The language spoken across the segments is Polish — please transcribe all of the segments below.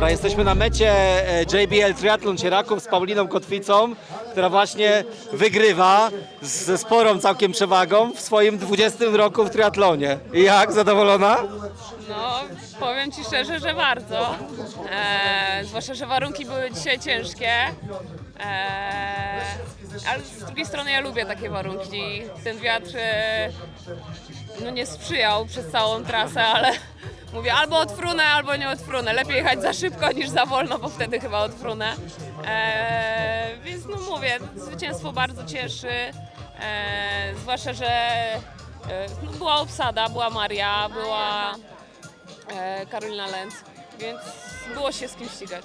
Dobra, jesteśmy na mecie e, JBL Triathlon Cieraków z Pauliną Kotwicą, która właśnie wygrywa ze sporą całkiem przewagą w swoim 20 roku w triatlonie. Jak, zadowolona? No, powiem Ci szczerze, że bardzo. E, zwłaszcza, że warunki były dzisiaj ciężkie. E, ale z drugiej strony ja lubię takie warunki. Ten wiatr e, no nie sprzyjał przez całą trasę, ale mówię albo odfrunę, albo nie odfrunę. Lepiej jechać za szybko niż za wolno, bo wtedy chyba odfrunę. E, więc no mówię, zwycięstwo bardzo cieszy. E, zwłaszcza, że e, no, była obsada, była Maria, była e, Karolina Lenz, więc było się z kim ścigać.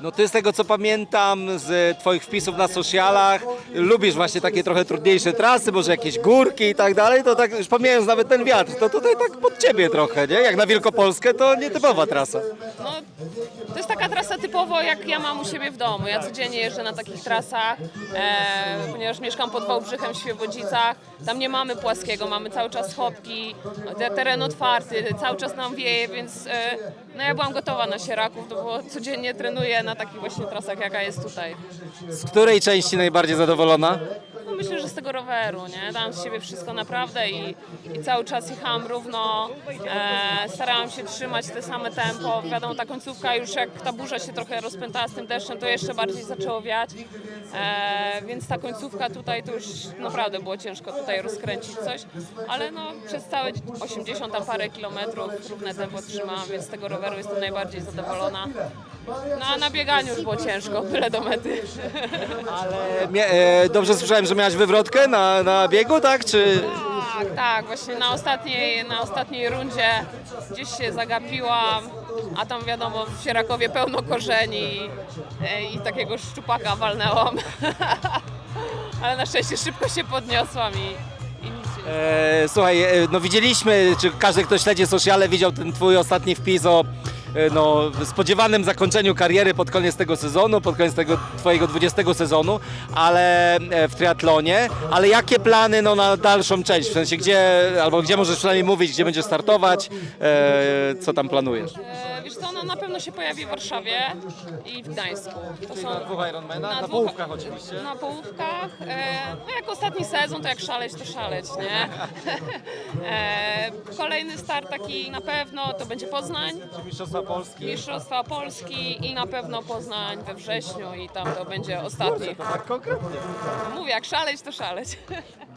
No ty z tego co pamiętam z twoich wpisów na socialach, lubisz właśnie takie trochę trudniejsze trasy, może jakieś górki i tak dalej, to tak już pomijając nawet ten wiatr, to tutaj tak pod ciebie trochę, nie? Jak na Wielkopolskę to nietypowa trasa. No, to jest taka trasa typowo jak ja mam u siebie w domu. Ja codziennie jeżdżę na takich trasach, e, ponieważ mieszkam pod Wałbrzychem w Świebodzicach. Tam nie mamy płaskiego, mamy cały czas chopki, te- teren otwarty, cały czas nam wieje, więc e, no ja byłam gotowa na sieraków, no bo codziennie trenuję na takich właśnie trasach, jaka jest tutaj. Z której części najbardziej zadowolona? Myślę, że z tego roweru, nie? Dałam z siebie wszystko naprawdę i, i cały czas jechałam równo. E, starałam się trzymać te same tempo. Wiadomo, ta końcówka już jak ta burza się trochę rozpętała z tym deszczem, to jeszcze bardziej zaczęło wiać. E, więc ta końcówka tutaj to już naprawdę było ciężko tutaj rozkręcić coś. Ale no przez całe 80 tam parę kilometrów równe tempo trzymałam, więc z tego roweru jestem najbardziej zadowolona. No a na bieganiu już było ciężko, byle do mety. Ale e, dobrze słyszałem, że miałaś wywrotkę na, na biegu, tak? Czy... Tak, tak, właśnie na ostatniej, na ostatniej rundzie gdzieś się zagapiłam, a tam wiadomo w Sierakowie pełno korzeni e, i takiego szczupaka walnęłam. Ale na szczęście szybko się podniosłam i, i nic się nie E, słuchaj, e, no widzieliśmy, czy każdy, kto śledzi sociale, widział ten twój ostatni wpis o e, no, spodziewanym zakończeniu kariery pod koniec tego sezonu, pod koniec tego twojego 20 sezonu, ale e, w triatlonie. Ale jakie plany no, na dalszą część? W sensie, gdzie, albo gdzie możesz przynajmniej mówić, gdzie będziesz startować, e, co tam planujesz? Wiesz co, no na pewno się pojawi w Warszawie i w Gdańsku. To są dwóch Ironmanach, na na połówkach oczywiście. na połówkach. E, no jak ostatni sezon, to jak szaleć, to szaleć, nie? E, kolejny start taki na pewno to będzie Poznań. Mistrzostwa Polski. Mistrzostwa Polski i na pewno Poznań we wrześniu i tam to będzie ostatni. Tak konkretnie. Mówię, jak szaleć, to szaleć.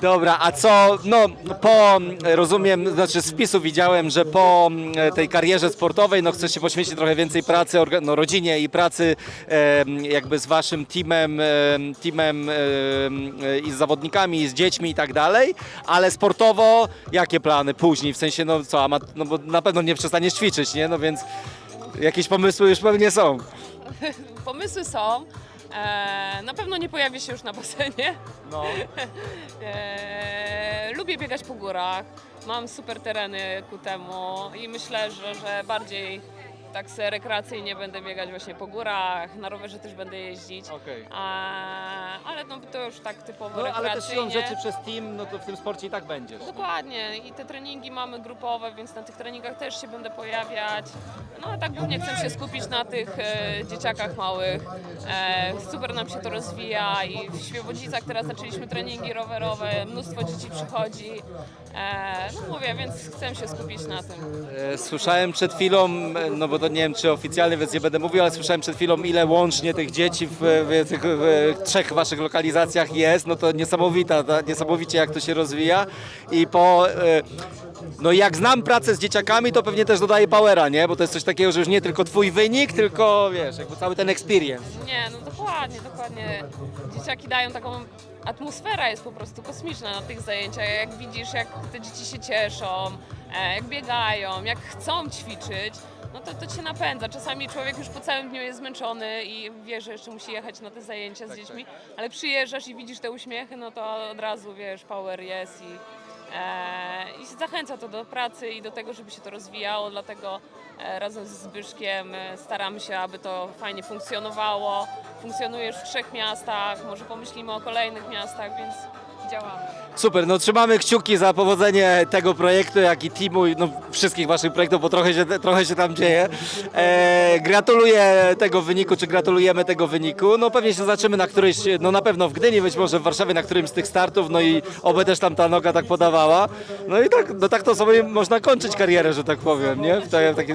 Dobra, a co, no po, rozumiem, znaczy z wpisu widziałem, że po mm, tej karierze sportowej, no chcesz się poświęcić trochę więcej pracy, no, rodzinie i pracy em, jakby z waszym teamem, em, teamem em, e, i z zawodnikami, i z dziećmi i tak dalej, ale sportowo jakie plany później, w sensie, no co, ama- no bo na pewno nie przestaniesz ćwiczyć, nie, no więc jakieś pomysły już pewnie są. Pomysły są. E, na pewno nie pojawię się już na basenie. No. E, lubię biegać po górach. Mam super tereny ku temu i myślę, że, że bardziej tak se rekreacyjnie będę biegać właśnie po górach, na rowerze też będę jeździć. Okej. A, ale no to już tak typowo No, ale też rekreacyjnie. siłą rzeczy przez team, no to w tym sporcie i tak będziesz. Dokładnie i te treningi mamy grupowe, więc na tych treningach też się będę pojawiać. No a tak głównie chcę się skupić na tych e, dzieciakach małych. E, super nam się to rozwija i w Świebodzicach teraz zaczęliśmy treningi rowerowe, mnóstwo dzieci przychodzi. E, no mówię, więc chcę się skupić na tym. E, Słyszałem przed chwilą, e, no bo to nie wiem czy oficjalnie, więc nie będę mówił, ale słyszałem przed chwilą ile łącznie tych dzieci w, w tych w trzech waszych lokalizacjach jest, no to niesamowita, ta, niesamowicie jak to się rozwija i po, e, no jak znam pracę z dzieciakami, to pewnie też dodaje powera, nie? Bo to jest coś takiego, że już nie tylko twój wynik, tylko wiesz, jakby cały ten experience. Nie, no dokładnie, dokładnie. Dzieciaki dają taką atmosfera jest po prostu kosmiczna na tych zajęciach. Jak widzisz, jak te dzieci się cieszą, e, jak biegają, jak chcą ćwiczyć, no to to cię napędza. Czasami człowiek już po całym dniu jest zmęczony i wie, że jeszcze musi jechać na te zajęcia z dziećmi, ale przyjeżdżasz i widzisz te uśmiechy, no to od razu wiesz, power jest i E, I zachęca to do pracy i do tego, żeby się to rozwijało, dlatego e, razem z Zbyszkiem e, staramy się, aby to fajnie funkcjonowało. Funkcjonujesz w trzech miastach, może pomyślimy o kolejnych miastach, więc działamy. Super, no trzymamy kciuki za powodzenie tego projektu, jak i teamu, i no wszystkich waszych projektów, bo trochę się, trochę się tam dzieje. E, gratuluję tego wyniku, czy gratulujemy tego wyniku. No pewnie się zobaczymy na którejś, no na pewno w Gdyni, być może w Warszawie na którymś z tych startów, no i oby też tam ta noga tak podawała. No i tak, no tak to sobie można kończyć karierę, że tak powiem, nie?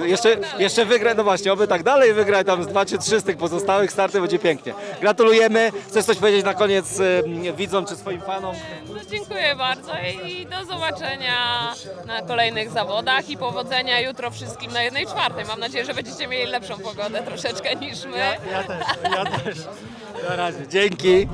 Jeszcze, jeszcze wygra, no właśnie, oby tak dalej wygrać tam z dwa czy trzy z tych pozostałych startów, będzie pięknie. Gratulujemy. Chcesz coś powiedzieć na koniec e, widzom czy swoim fanom? No, dziękuję bardzo i do zobaczenia na kolejnych zawodach i powodzenia jutro wszystkim na jednej czwartej. Mam nadzieję, że będziecie mieli lepszą pogodę troszeczkę niż my. Ja też, ja też. Na razie, dzięki.